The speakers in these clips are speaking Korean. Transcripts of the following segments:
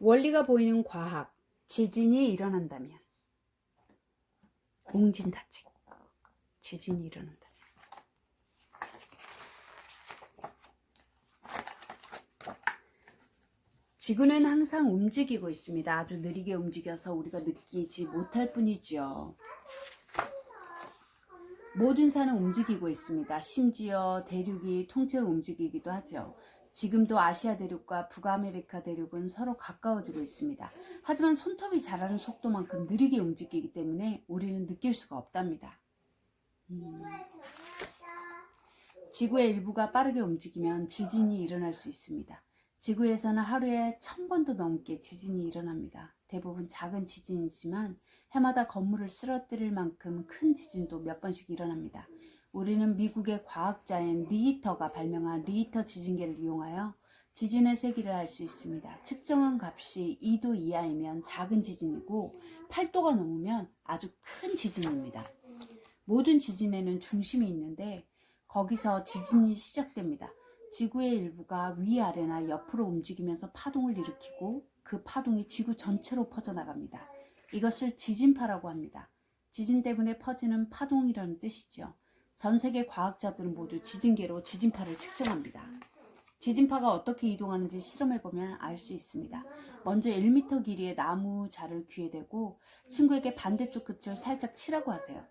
원리가 보이는 과학, 지진이 일어난다면 웅진다책 지진이 일어난다면 지구는 항상 움직이고 있습니다. 아주 느리게 움직여서 우리가 느끼지 못할 뿐이지요. 모든 산은 움직이고 있습니다. 심지어 대륙이 통째로 움직이기도 하죠. 지금도 아시아 대륙과 북아메리카 대륙은 서로 가까워지고 있습니다. 하지만 손톱이 자라는 속도만큼 느리게 움직이기 때문에 우리는 느낄 수가 없답니다. 음. 지구의 일부가 빠르게 움직이면 지진이 일어날 수 있습니다. 지구에서는 하루에 천 번도 넘게 지진이 일어납니다. 대부분 작은 지진이지만 해마다 건물을 쓰러뜨릴 만큼 큰 지진도 몇 번씩 일어납니다. 우리는 미국의 과학자인 리히터가 발명한 리히터 지진계를 이용하여 지진의 세기를 알 수 있습니다. 측정한 값이 2도 이하이면 작은 지진이고 8도가 넘으면 아주 큰 지진입니다. 모든 지진에는 중심이 있는데 거기서 지진이 시작됩니다. 지구의 일부가 위아래나 옆으로 움직이면서 파동을 일으키고 그 파동이 지구 전체로 퍼져나갑니다. 이것을 지진파라고 합니다. 지진 때문에 퍼지는 파동이라는 뜻이죠. 전 세계 과학자들은 모두 지진계로 지진파를 측정합니다. 지진파가 어떻게 이동하는지 실험해보면 알 수 있습니다. 먼저 1m 길이의 나무 자를 귀에 대고 친구에게 반대쪽 끝을 살짝 치라고 하세요.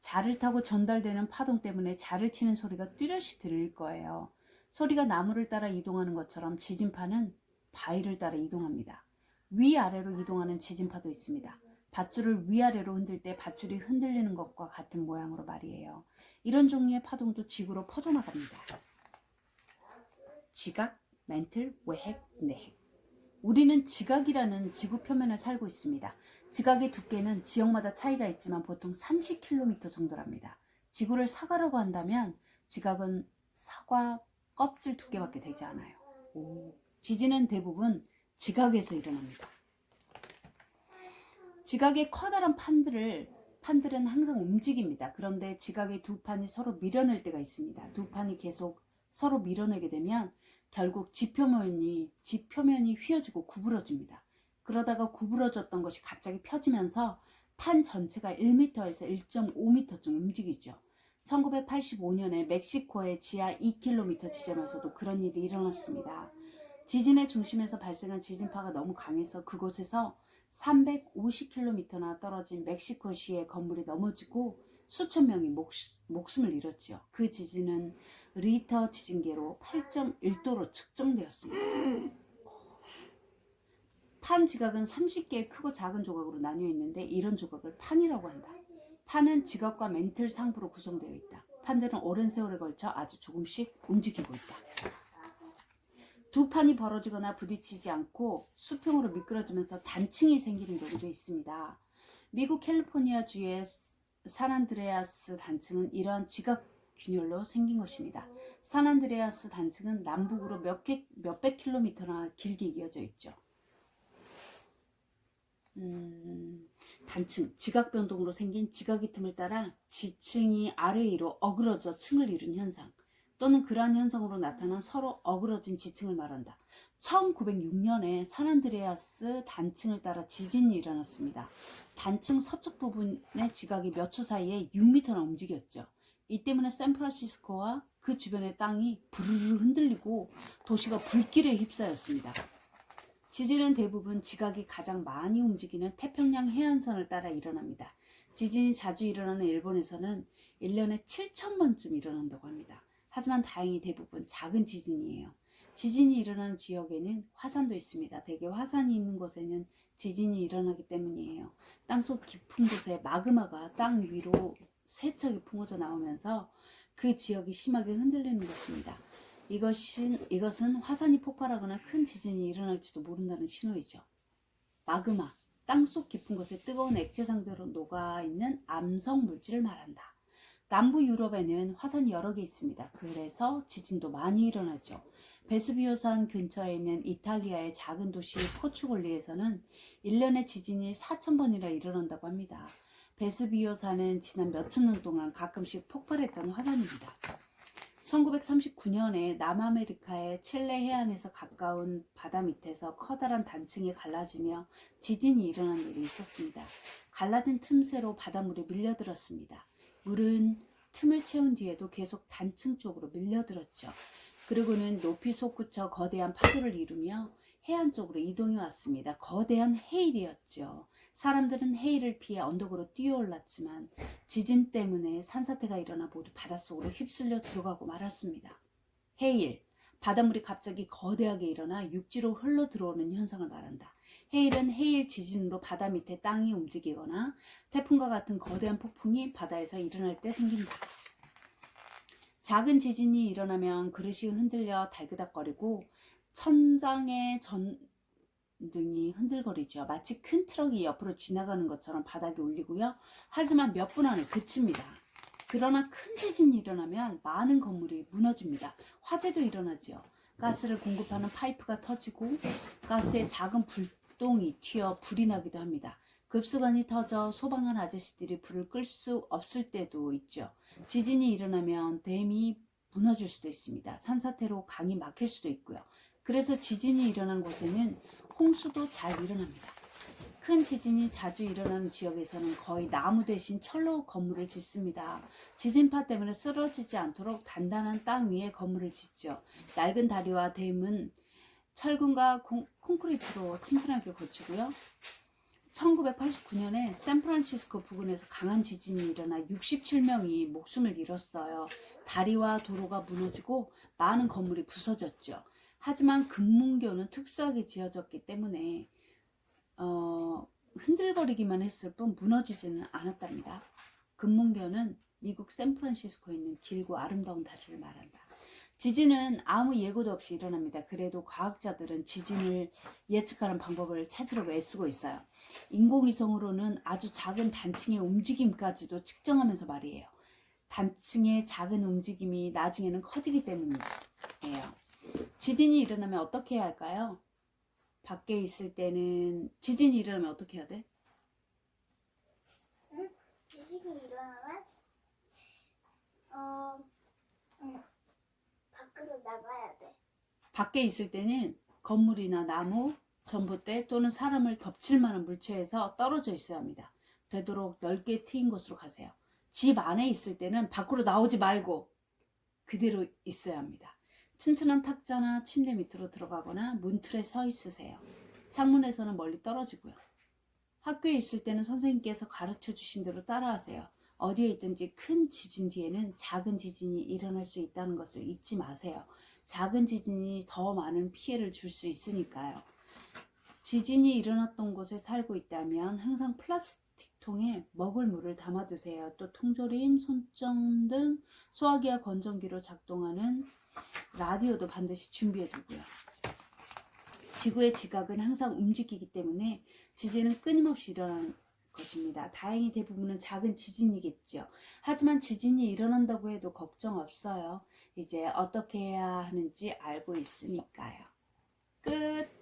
자를 타고 전달되는 파동 때문에 자를 치는 소리가 뚜렷이 들릴 거예요. 소리가 나무를 따라 이동하는 것처럼 지진파는 바위를 따라 이동합니다. 위아래로 이동하는 지진파도 있습니다. 밧줄을 위아래로 흔들 때 밧줄이 흔들리는 것과 같은 모양으로 말이에요. 이런 종류의 파동도 지구로 퍼져나갑니다. 지각, 멘틀, 외핵, 내핵. 우리는 지각이라는 지구 표면에 살고 있습니다. 지각의 두께는 지역마다 차이가 있지만 보통 30km 정도랍니다. 지구를 사과라고 한다면 지각은 사과 껍질 두께밖에 되지 않아요. 오. 지진은 대부분 지각에서 일어납니다. 지각의 커다란 판들을 판들은 항상 움직입니다. 그런데 지각의 두 판이 서로 밀어낼 때가 있습니다. 두 판이 계속 서로 밀어내게 되면 결국 지표면이 지표면이 휘어지고 구부러집니다. 그러다가 구부러졌던 것이 갑자기 펴지면서 판 전체가 1m에서 1.5m쯤 움직이죠. 1985년에 멕시코의 지하 2km 지점에서도 그런 일이 일어났습니다. 지진의 중심에서 발생한 지진파가 너무 강해서 그곳에서 350km나 떨어진 멕시코시의 건물이 넘어지고 수천 명이 목, 목숨을 잃었지요. 그 지진은 리터 지진계로 8.1도로 측정되었습니다. 판 지각은 30개의 크고 작은 조각으로 나뉘어 있는데 이런 조각을 판이라고 한다. 판은 지각과 멘틀 상부로 구성되어 있다. 판들은 오랜 세월에 걸쳐 아주 조금씩 움직이고 있다. 두 판이 벌어지거나 부딪히지 않고 수평으로 미끄러지면서 단층이 생기는 경우도 있습니다. 미국 캘리포니아 주의 산안드레아스 단층은 이러한 지각 균열로 생긴 것입니다. 산안드레아스 단층은 남북으로 몇 개, 몇백 킬로미터나 길게 이어져 있죠. 음, 단층, 지각 변동으로 생긴 지각의 틈을 따라 지층이 아래 위로 어그러져 층을 이룬 현상 또는 그러한 현상으로 나타난 서로 어그러진 지층을 말한다. 1906년에 산안드레아스 단층을 따라 지진이 일어났습니다. 단층 서쪽 부분의 지각이 몇 초 사이에 6m나 움직였죠. 이 때문에 샌프란시스코와 그 주변의 땅이 부르르 흔들리고 도시가 불길에 휩싸였습니다. 지진은 대부분 지각이 가장 많이 움직이는 태평양 해안선을 따라 일어납니다. 지진이 자주 일어나는 일본에서는 1년에 7천번쯤 일어난다고 합니다. 하지만 다행히 대부분 작은 지진이에요. 지진이 일어나는 지역에는 화산도 있습니다. 대개 화산이 있는 곳에는 지진이 일어나기 때문이에요. 땅속 깊은 곳에 마그마가 땅 위로 세척이 품어져 나오면서 그 지역이 심하게 흔들리는 것입니다. 이것은, 이것은 화산이 폭발하거나 큰 지진이 일어날지도 모른다는 신호이죠. 마그마, 땅속 깊은 곳에 뜨거운 액체 상태로 녹아 있는 암석 물질을 말한다. 남부 유럽에는 화산이 여러 개 있습니다. 그래서 지진도 많이 일어나죠. 베스비오산 근처에 있는 이탈리아의 작은 도시 포추골리에서는 1년에 지진이 4,000번이나 일어난다고 합니다. 베스비오산은 지난 몇천 년 동안 가끔씩 폭발했던 화산입니다. 1939년에 남아메리카의 칠레 해안에서 가까운 바다 밑에서 커다란 단층이 갈라지며 지진이 일어난 일이 있었습니다. 갈라진 틈새로 바닷물이 밀려들었습니다. 물은 틈을 채운 뒤에도 계속 단층 쪽으로 밀려들었죠. 그리고는 높이 솟구쳐 거대한 파도를 이루며 해안 쪽으로 이동해 왔습니다. 거대한 해일이었죠. 사람들은 해일을 피해 언덕으로 뛰어올랐지만 지진 때문에 산사태가 일어나 모두 바닷속으로 휩쓸려 들어가고 말았습니다. 해일, 바닷물이 갑자기 거대하게 일어나 육지로 흘러 들어오는 현상을 말한다. 해일은 해일 지진으로 바다 밑에 땅이 움직이거나 태풍과 같은 거대한 폭풍이 바다에서 일어날 때 생긴다. 작은 지진이 일어나면 그릇이 흔들려 달그닥거리고 천장의 전등이 흔들거리죠. 마치 큰 트럭이 옆으로 지나가는 것처럼 바닥이 울리고요. 하지만 몇 분 안에 그칩니다. 그러나 큰 지진이 일어나면 많은 건물이 무너집니다. 화재도 일어나지요. 가스를 공급하는 파이프가 터지고 가스에 작은 불 똥이 튀어 불이 나기도 합니다. 급수관이 터져 소방관 아저씨들이 불을 끌 수 없을 때도 있죠. 지진이 일어나면 댐이 무너질 수도 있습니다. 산사태로 강이 막힐 수도 있고요. 그래서 지진이 일어난 곳에는 홍수도 잘 일어납니다. 큰 지진이 자주 일어나는 지역에서는 거의 나무 대신 철로 건물을 짓습니다. 지진파 때문에 쓰러지지 않도록 단단한 땅 위에 건물을 짓죠. 낡은 다리와 댐은 철근과 콩, 콘크리트로 튼튼하게 고치고요. 1989년에 샌프란시스코 부근에서 강한 지진이 일어나 67명이 목숨을 잃었어요. 다리와 도로가 무너지고 많은 건물이 부서졌죠. 하지만 금문교는 특수하게 지어졌기 때문에 어, 흔들거리기만 했을 뿐 무너지지는 않았답니다. 금문교는 미국 샌프란시스코에 있는 길고 아름다운 다리를 말한다. 지진은 아무 예고도 없이 일어납니다. 그래도 과학자들은 지진을 예측하는 방법을 찾으려고 애쓰고 있어요. 인공위성으로는 아주 작은 단층의 움직임까지도 측정하면서 말이에요. 단층의 작은 움직임이 나중에는 커지기 때문이에요. 지진이 일어나면 어떻게 해야 할까요? 밖에 있을 때는 지진이 일어나면 어떻게 해야 돼? 응? 지진이 일어나면 어 응. 밖으로 나가야 돼. 밖에 있을 때는 건물이나 나무, 전봇대 또는 사람을 덮칠 만한 물체에서 떨어져 있어야 합니다. 되도록 넓게 트인 곳으로 가세요. 집 안에 있을 때는 밖으로 나오지 말고 그대로 있어야 합니다. 튼튼한 탁자나 침대 밑으로 들어가거나 문틀에 서 있으세요. 창문에서는 멀리 떨어지고요. 학교에 있을 때는 선생님께서 가르쳐 주신 대로 따라하세요. 어디에 있든지 큰 지진 뒤에는 작은 지진이 일어날 수 있다는 것을 잊지 마세요. 작은 지진이 더 많은 피해를 줄 수 있으니까요. 지진이 일어났던 곳에 살고 있다면 항상 플라스틱 통에 먹을 물을 담아두세요. 또 통조림, 손정 등 소화기와 건전기로 작동하는 라디오도 반드시 준비해 두고요. 지구의 지각은 항상 움직이기 때문에 지진은 끊임없이 일어나는 것입니다. 다행히 대부분은 작은 지진이겠죠. 하지만 지진이 일어난다고 해도 걱정 없어요. 이제 어떻게 해야 하는지 알고 있으니까요. 끝!